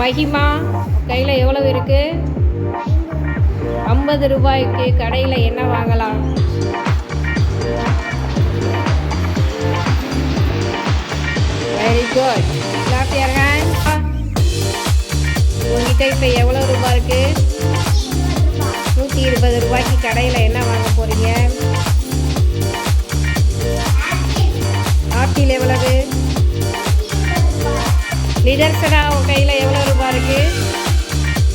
மகிமா கையில் எவ்வளவு இருக்கு? ஐம்பது ரூபாய்க்கு கடையில் என்ன வாங்கலாம்? Very good clap your hand உங்ககிட்ட இப்போ எவ்வளோ ரூபாய் இருக்கு? நூற்றி இருபது ரூபாய்க்கு கடையில் என்ன வாங்க போகிறீங்க ஆப்பிள் எவ்வளவு? நிதர்சனா உன் கையில் எவ்வளோ ரூபாய் இருக்கு?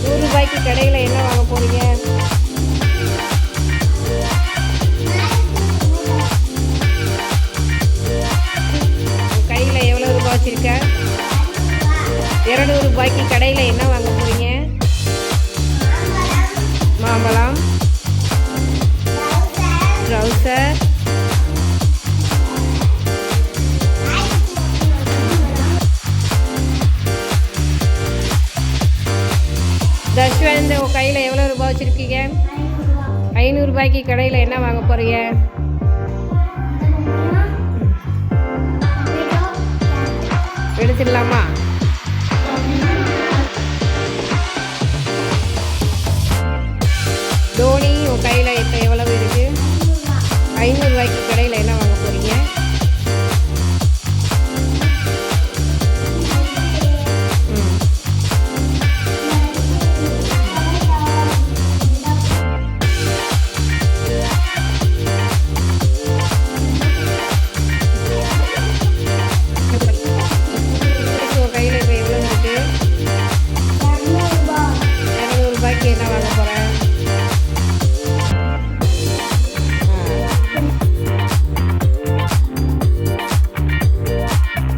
நூறு ரூபாய்க்கு கடையில் என்ன வாங்க போறீங்க? உன் கையில் எவ்வளோ ரூபாய் வச்சிருக்க? இரநூறு ரூபாய்க்கு கடையில் என்ன வாங்க போறீங்க? மாம்பழம். ட்ரௌசர் தஷ்வந்த் உன் கையில் எவ்வளோ ரூபாய் வச்சுருக்கீங்க? ஐநூறுரூபாய்க்கு கடையில் என்ன வாங்க போகிறீங்க எடுத்துடலாமா?